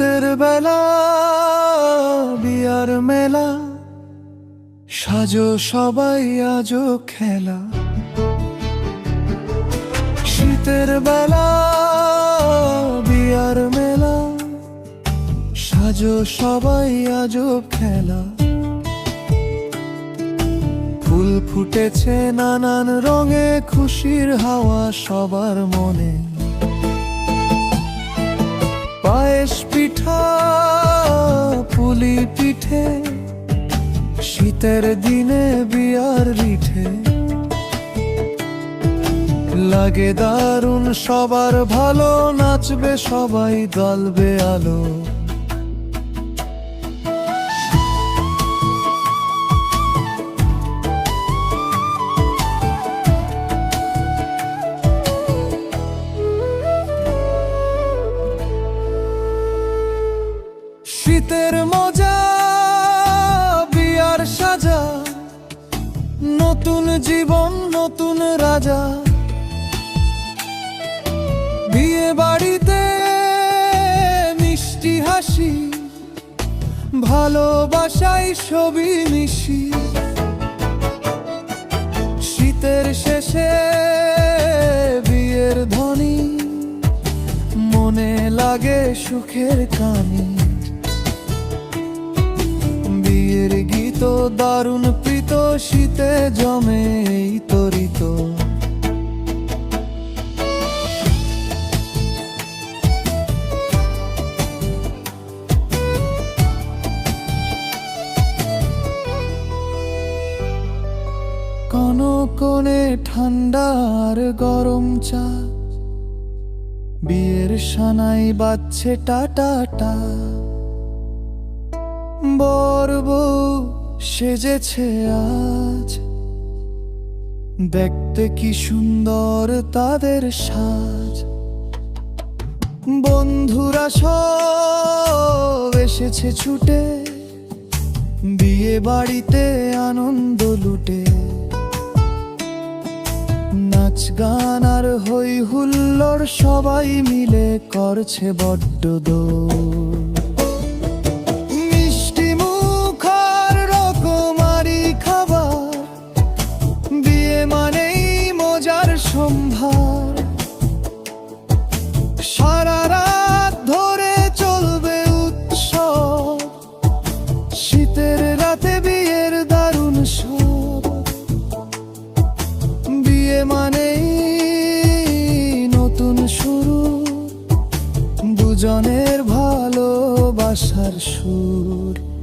বেলা, বিয়ার মেলা। সাজো সবাই, আজো খেলা। শীতের বেলা, বিয়ার মেলা। সাজো সবাই, আজো খেলা। ফুল ফুটেছে নানান রঙে, খুশির হাওয়া সবার মনে। পিঠা, পুলি পিঠে, শীতের দিনে বিয়ার রিঠে লাগে দারুণ সবার ভালো, নাচবে সবাই দলবে আলো। শীতের মজা, বিয়ার সাজা, নতুন জীবন, নতুন রাজা। বিয়ে বাড়িতে মিষ্টি হাসি ভালোবাসাই ছবি মিশি। শীতের শেষে বিয়ের ধ্বনি, মনে লাগে সুখের কানি দারুণ প্রীত, শীতে জমে এই তরিত। কোন কোণে ঠান্ডা আর গরম চা, বিয়ের সানাই বাজছে টাটা টা। বর বউ সেজেছে আজ। দেখতে কি সুন্দর তাদের সাজ। বন্ধুরা সব এসেছে ছুটে, বিয়ে বাড়িতে আনন্দ লুটে। নাচ গান আর হই হুল্লোড় সবাই মিলে করছে বড্ড দোষ। বিয়ে মানে নতুন শুরু। দুজনের ভালোবাসার সুর।